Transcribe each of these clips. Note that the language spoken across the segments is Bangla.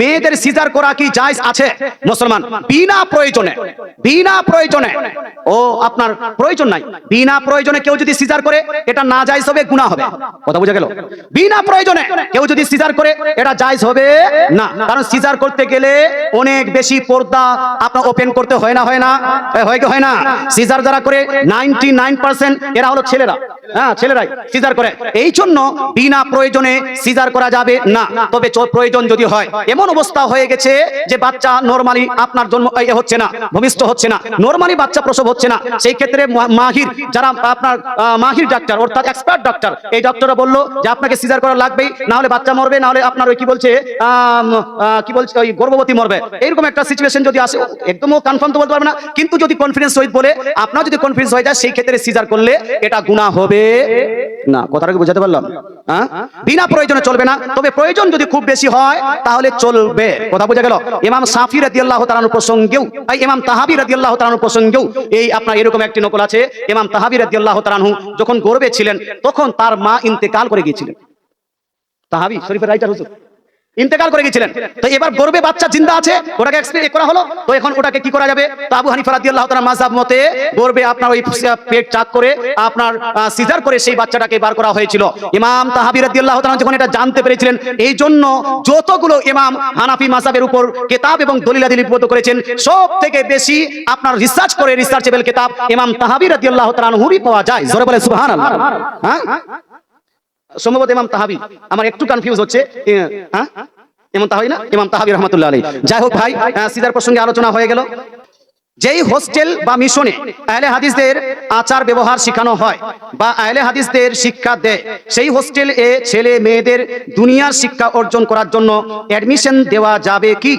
মেয়েদের সিজার করা কি জায়েজ আছে? মুসলমান, বিনা প্রয়োজনে বিনা প্রয়োজনে। ও, আপনার প্রয়োজন নাই। বিনা প্রয়োজনে কেউ যদি সিজার করে, এটা না জায়েজ হবে, গুনাহ হবে। কথা বুঝা গেল? বিনা প্রয়োজনে কেউ যদি সিজার করে, এটা জায়েজ হবে না। কারণ সিজার করতে গেলে অনেক বেশি পর্দা আপনার ওপেন করতে হয় না হয় না? হয় কি হয় না? সিজার যারা করে 99% এরা হলো ছেলেরা। হ্যাঁ ছেলেরাই, সিজার করে। এই জন্য বিনা প্রয়োজনে সিজার করা যাবে না। তবে প্রয়োজন যদি হয়। এমন অবস্থা হয়ে গেছে যে বাচ্চা নরমালি আপনার জন্ম হচ্ছে না, ভূমিষ্ঠ হচ্ছে না। নরমালি বাচ্চা প্রসব হচ্ছে না। সেই ক্ষেত্রে মাহির যারা আপনার মাহির ডাক্তার অর্থাৎ এক্সপার্ট ডাক্তার এই বলল যে আপনাকে সিজার করা লাগবেই বাচ্চা মরবে আপনার ওই কি বলছে কি বলছে, ওই গর্ভবতী মরবে। এরকম একটা সিচুয়েশন যদি আসে, একদমও কনফার্ম তো বলতে পারবে না। কিন্তু যদি কনফিডেন্স সহিত বলে, আপনার যদি কনফিডেন্স হয়ে যায়, সেই ক্ষেত্রে সিজার করলে এটা গুনাহ হবে। না কথাটা কি বোঝাতে পারলাম? হ্যাঁ বিনা প্রয়োজনে চলবে না। তবে প্রয়োজন যদি খুব বেশি হয়, তাহলে চলবে। কথা বোঝা গেল? ইমাম সাফি রাদিয়াল্লাহু তাআলার প্রসঙ্গেও, এই ইমাম তাহাবি রাদিয়াল্লাহু তাআলার প্রসঙ্গেও, এই আপনার এরকম একটি নকল আছে। ইমাম তাহাবি রাদিয়াল্লাহু তাআলাহু যখন গর্বে ছিলেন, তখন তার মা ইন্তেকাল করে গিয়েছিলেন। তাহাবি, শরীফের রাইটার হুজুর। ইন্তেকাল করে গেছিলেন। তো এবার গর্বে বাচ্চা জিন্দা আছে, ওটাকে এক্সপেক্ট করা হলো। তো এখন ওটাকে কি করা যাবে? তো আবু হানিফা রাদিয়াল্লাহু তাআলা মাযহাব মতে গর্বে আপনার ওই পেট চাক করে আপনার সিজার করে সেই বাচ্চাটাকে বার করা হয়েছিল। ইমাম তাহাবি রাদিয়াল্লাহু তাআলা যখন এটা জানতে পেরেছিলেন, এই জন্য যতগুলো ইমাম হানাফি মাযহাবের উপর কিতাব এবং দলিলাদি লিপিবদ্ধ করেছেন সব থেকে বেশি আপনার রিসার্চ করে রিসার্চেবল কিতাব ইমাম তাহাবি রাদিয়াল্লাহু তাআলা হুরি পাওয়া যায়। জোরে বলে সুবহানাল্লাহ। হ্যাঁ? সম্ভবত ইমাম তাহাবি। আমার একটু কনফিউজ হচ্ছে। এ, ইমাম তাহাবি না? ইমাম তাহাবি রহমতুল্লাহ আলী যাই হোক ভাই সিজার প্রসঙ্গে আলোচনা হয়ে গেল। যেই হোস্টেল বা মিশনে আহলে হাদিসদের আচার ব্যবহার শেখানো হয় বা আহলে হাদিসদের শিক্ষা দেয় সেই হোস্টেল এ ছেলে মেয়েদের দুনিয়ার শিক্ষা অর্জন করার জন্য অ্যাডমিশন দেওয়া যাবে কি?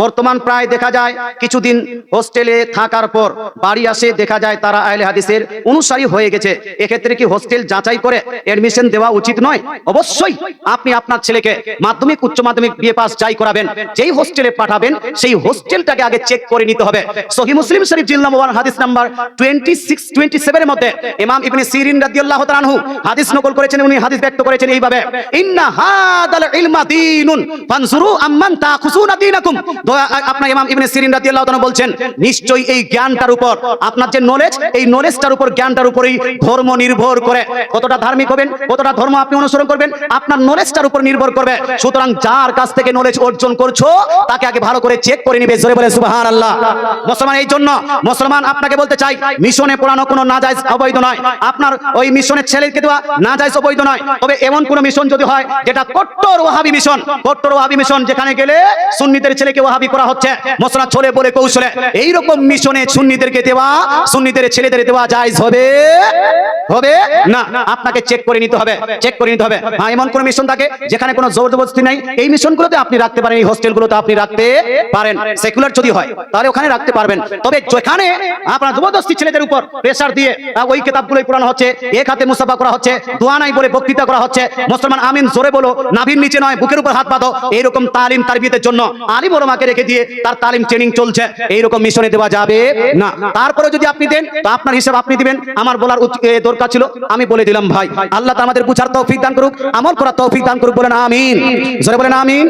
বর্তমান প্রায় দেখা যায় কিছুদিন হোস্টেলে থাকার পর বাড়ি আসে, দেখা যায় তারা আহলে হাদিসের অনুসারী হয়ে গেছে। এক্ষেত্রে কি হোস্টেল যাচাই করে অ্যাডমিশন দেওয়া উচিত নয়? অবশ্যই আপনি আপনার ছেলেকে মাধ্যমিক, উচ্চ মাধ্যমিক বিএ পাস যাই করাবেন, যেই হোস্টেলে পাঠাবেন, সেই হোস্টেলটাকে আগে চেক করে নিতে হবে। সহি মুসলিম শরীফ জিল নাম্বার হাদিস নাম্বার 26 27 এর মধ্যে ইমাম ইবনে সিরিন রাদিয়াল্লাহু তাআলা আনহু হাদিস নকল করেছেন, উনি হাদিস ব্যক্ত করেছেন এইভাবে, ইন্না হাদাল ইলমা দীনুন ফানজুরু আম্মান তাখুসুনা দীনাকুম আপনার ইমাম ইবনে সিরিন রাদিয়াল্লাহু তাআলা বলছেন, নিশ্চয়ই এই জ্ঞানটার উপর, আপনার যে নলেজ এই নলেজটার উপর, জ্ঞানটার ধর্ম নির্ভর করে। কতটা হবেন, কতটা ধর্ম আপনি অনুসরণ করবেন, আপনার নলেজটার উপর নির্ভর করবে। সুতরাং যার কাছ থেকে নলেজ অর্জন করছ, তাকে আগে ভালো করে চেক করে নিবে, জোরে বলে সুবহানাল্লাহ। মুসলমান এই জন্য, মুসলমান আপনাকে বলতে চাই, মিশনে পড়ানো কোনো নাজায়েজ অবৈধ নয়। আপনার ওই মিশনের ছেলেকে দেওয়া নাজায়েজ অবৈধ নয়। তবে এমন কোন মিশন যদি হয়, যেটা কট্টর ওয়াহাবি মিশন, কট্টর ওয়াহাবি মিশন, যেখানে গেলে সুন্নিদের ছেলেকে করা হচ্ছে। মুসলমান ছলে বলে কৌশলে। এই রকম মিশনে সুন্নিদেরকে দেওয়া, সুন্নিদের ছেলেদের দেওয়া জায়েজ হবে? হবে? না। আপনাকে চেক করে নিতে হবে। চেক করে নিতে হবে। হ্যাঁ এমন কোন মিশন থাকে যেখানে কোনো জবরদস্তি নাই? এই মিশনগুলোতে আপনি রাখতে পারেন, এই হোস্টেলগুলোতে আপনি রাখতে পারেন। সেকুলার যদি হয়, তাহলে ওখানে রাখতে পারবেন। তবে যেখানে আপনার জবরদস্তি ছেলেদের উপর প্রেসার দিয়ে ওই কিতাবগুলোই পড়ানো হচ্ছে, এক হাতে মুসাফা করা হচ্ছে, দোয়া নাই বলে বক্তৃতা করা হচ্ছে, মুসলমান আমিন জোরে বলো, নাভির নিচে নয়, বুকের উপর হাত বাঁধো, এইরকম তালিম তারবিয়তের জন্য আলিম ওলামাকে রেখে দিয়ে তার তালিম ট্রেনিং চলছে, এইরকম মিশনে দেওয়া যাবে? না। তারপরে যদি আপনি দেন, তো আপনার হিসাব আপনি দিবেন। আমার বলার দরকার ছিল, আমি বলে দিলাম ভাই। আল্লাহ আমাদের বুঝার তৌফিক দান করুক, আমল করার তৌফিক দান করুক, বলেন আমিন। জোরে বলেন আমিন।